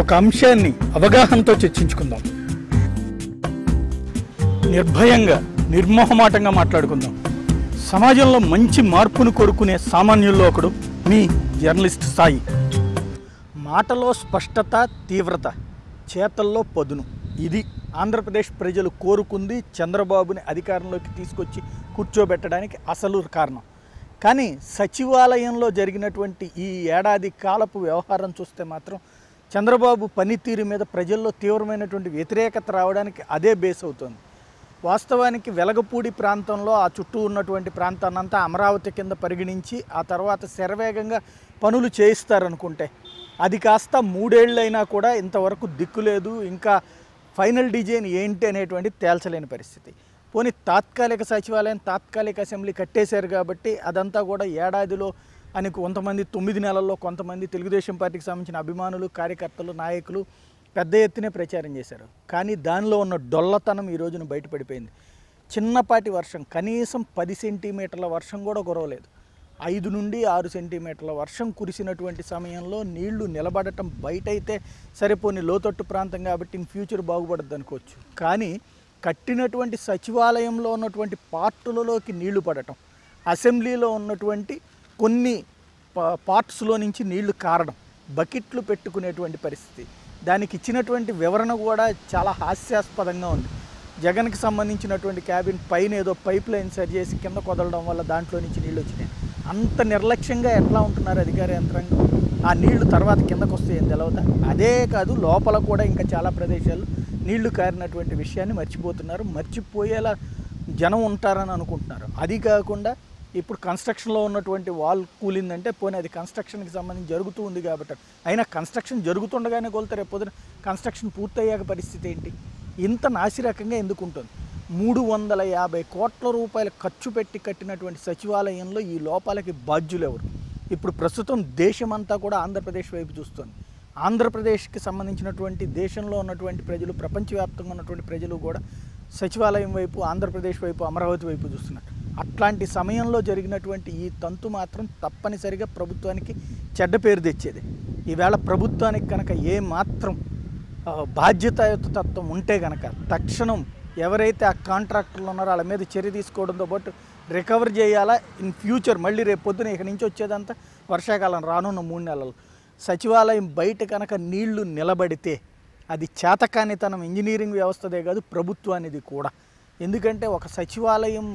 ఒక అంశాన్ని అవగాహనతో చర్చించుకుందాం. నిర్భయంగా నిర్మోహమాటంగా మాట్లాడుకుందాం. సమాజంలో మంచి మార్పును కోరుకునే సామాన్యుల్లో ఒకడు మీ జర్నలిస్ట్ సాయి. మాటలో స్పష్టత తీవ్రత చేతల్లో పదును. ఇది ఆంధ్రప్రదేశ్ ప్రజలు కోరుకుంది చంద్రబాబుని అధికారంలోకి తీసుకొచ్చి కూర్చోబెట్టడానికి అసలు కారణం. కానీ సచివాలయంలో జరిగినటువంటి ఈ ఏడాది కాలపు వ్యవహారం చూస్తే మాత్రం చంద్రబాబు పనితీరు మీద ప్రజల్లో తీవ్రమైనటువంటి వ్యతిరేకత రావడానికి అదే బేస్ అవుతుంది. వాస్తవానికి వెలగపూడి ప్రాంతంలో ఆ చుట్టూ ఉన్నటువంటి ప్రాంతాన్నంతా అమరావతి కింద పరిగణించి ఆ తర్వాత శరవేగంగా పనులు చేయిస్తారనుకుంటే అది కాస్త మూడేళ్ళైనా కూడా ఇంతవరకు దిక్కు లేదు. ఇంకా ఫైనల్ డిజైన్ ఏంటి అనేటువంటి తేల్చలేని పరిస్థితి. పోనీ తాత్కాలిక సచివాలయం తాత్కాలిక అసెంబ్లీ కట్టేశారు కాబట్టి అదంతా కూడా ఏడాదిలో అని కొంతమంది తొమ్మిది నెలల్లో కొంతమంది తెలుగుదేశం పార్టీకి సంబంధించిన అభిమానులు కార్యకర్తలు నాయకులు పెద్ద ఎత్తునే ప్రచారం చేశారు. కానీ దానిలో ఉన్న డొల్లతనం ఈ రోజున బయటపడిపోయింది. చిన్నపాటి వర్షం కనీసం పది సెంటీమీటర్ల వర్షం కూడా కురవలేదు ఐదు నుండి ఆరు సెంటీమీటర్ల వర్షం కురిసినటువంటి సమయంలో నీళ్ళు నిలబడటం బయట అయితే సరిపోని లోతట్టు ప్రాంతం కాబట్టి ఇన్ ఫ్యూచర్ బాగుపడద్దు అనుకోవచ్చు. కానీ కట్టినటువంటి సచివాలయంలో ఉన్నటువంటి పార్టులలోకి నీళ్ళు పడటం అసెంబ్లీలో ఉన్నటువంటి కొన్ని పార్ట్స్లో నుంచి నీళ్ళు కారడం బకెట్లు పెట్టుకునేటువంటి పరిస్థితి. దానికి ఇచ్చినటువంటి వివరణ కూడా చాలా హాస్యాస్పదంగా ఉంది. జగన్కి సంబంధించినటువంటి క్యాబిన్ పైన ఏదో పైప్ లైన్ సరి చేసి కింద కొదలడం వల్ల దాంట్లో నుంచి నీళ్ళు వచ్చినాయి. అంత నిర్లక్ష్యంగా ఎట్లా ఉంటున్నారు అధికార యంత్రాంగం? ఆ నీళ్ళు తర్వాత కిందకు వస్తాయి ఏం తెలవదా? అదే కాదు లోపల కూడా ఇంకా చాలా ప్రదేశాలు నీళ్ళు కారినటువంటి విషయాన్ని మర్చిపోతున్నారు. మర్చిపోయేలా జనం ఉంటారని అనుకుంటున్నారు. అది కాకుండా ఇప్పుడు కన్స్ట్రక్షన్లో ఉన్నటువంటి వాల్ కూలిందంటే పోనీ అది కన్స్ట్రక్షన్కి సంబంధించి జరుగుతూ ఉంది కాబట్టి అయినా కన్స్ట్రక్షన్ జరుగుతుండగానే కొలుతారు రేపు పొద్దున కన్స్ట్రక్షన్ పూర్తయ్యాక పరిస్థితి ఏంటి? ఇంత నాసిరకంగా ఎందుకు ఉంటుంది? మూడు వందల యాభై కోట్ల రూపాయలు ఖర్చు పెట్టి కట్టినటువంటి సచివాలయంలో ఈ లోపాలకి బాధ్యులు ఎవరు? ఇప్పుడు ప్రస్తుతం దేశమంతా కూడా ఆంధ్రప్రదేశ్ వైపు చూస్తుంది. ఆంధ్రప్రదేశ్కి సంబంధించినటువంటి దేశంలో ఉన్నటువంటి ప్రజలు ప్రపంచవ్యాప్తంగా ఉన్నటువంటి ప్రజలు కూడా సచివాలయం వైపు ఆంధ్రప్రదేశ్ వైపు అమరావతి వైపు చూస్తున్నారు. అట్లాంటి సమయంలో జరిగినటువంటి ఈ తంతు మాత్రం తప్పనిసరిగా ప్రభుత్వానికి చెడ్డ పేరు తెచ్చేది. ఈవేళ ప్రభుత్వానికి కనుక ఏ మాత్రం బాధ్యతాయుత తత్వం ఉంటే కనుక తక్షణం ఎవరైతే ఆ కాంట్రాక్టర్లు ఉన్నారో వాళ్ళ మీద చర్య తీసుకోవడంతో పాటు రికవర్ చేయాలా? ఇన్ ఫ్యూచర్ మళ్ళీ రేపు పొద్దున ఇక నుంచి వచ్చేదంతా వర్షాకాలం రానున్న మూడు నెలలు. సచివాలయం బయట కనుక నీళ్ళు నిలబడితే అది చేతకానితనం ఇంజనీరింగ్ వ్యవస్థదే కాదు ప్రభుత్వానిది కూడా. ఎందుకంటే ఒక సచివాలయం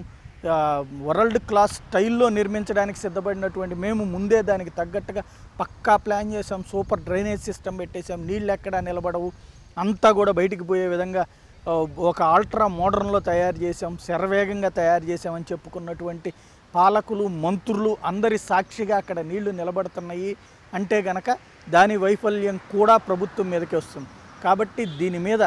వరల్డ్ క్లాస్ స్టైల్లో నిర్మించడానికి సిద్ధపడినటువంటి మేము ముందే దానికి తగ్గట్టుగా పక్కా ప్లాన్ చేసాం సూపర్ డ్రైనేజ్ సిస్టమ్ పెట్టేసాం నీళ్ళు ఎక్కడా నిలబడవు. అంతా కూడా బయటికి పోయే విధంగా ఒక ఆల్ట్రా మోడర్న్లో తయారు చేసాం శరవేగంగా తయారు చేసామని చెప్పుకున్నటువంటి పాలకులు మంత్రులు అందరి సాక్షిగా అక్కడ నీళ్ళు నిలబడుతున్నాయి. అంటే గనక దాని వైఫల్యం కూడా ప్రభుత్వం మీదకి వస్తుంది. కాబట్టి దీని మీద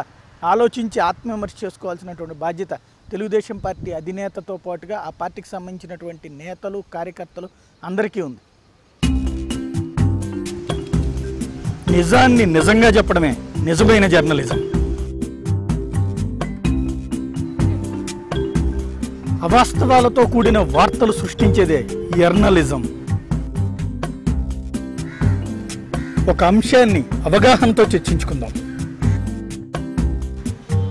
ఆలోచించి ఆత్మవిమర్శ చేసుకోవాల్సినటువంటి బాధ్యత తెలుగుదేశం పార్టీ అధినేతతో పాటుగా ఆ పార్టీకి సంబంధించినటువంటి నేతలు కార్యకర్తలు అందరికీ ఉంది. నిజాన్ని నిజంగా చెప్పడమే నిజమైన జర్నలిజం. అవాస్తవాలతో కూడిన వార్తలు సృష్టించేదే జర్నలిజం. ఒక అంశాన్ని అవగాహనతో చర్చించుకుందాం.